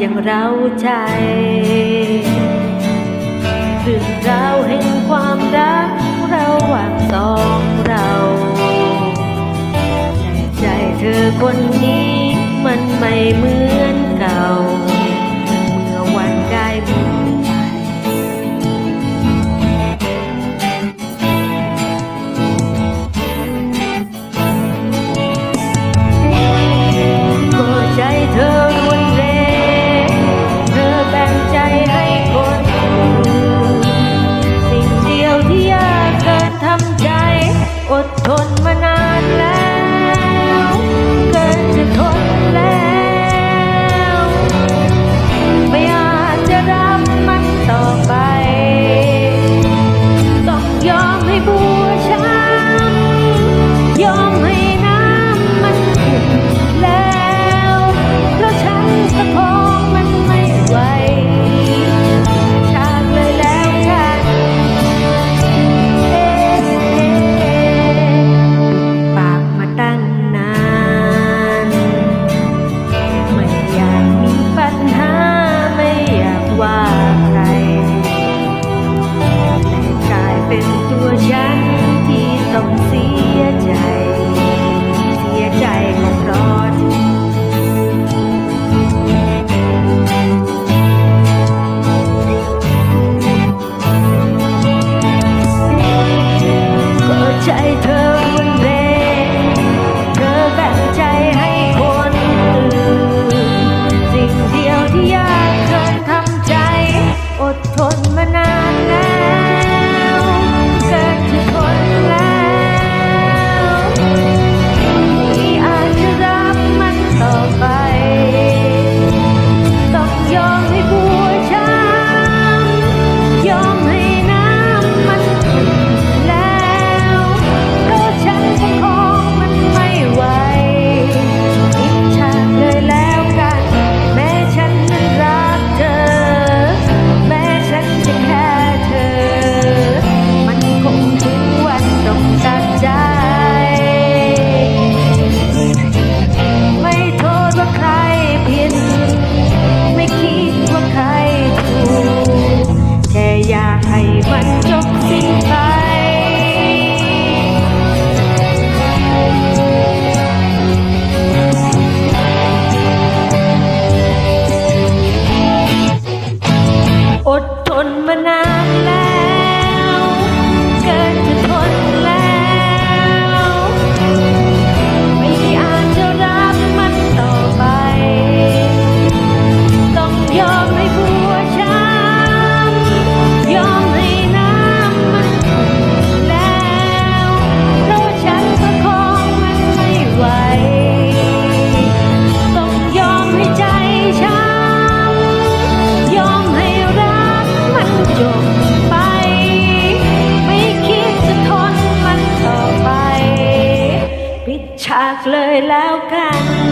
อย่างเราใจเรื่องราวแห่งความรัก people later. เลยแล้วกัน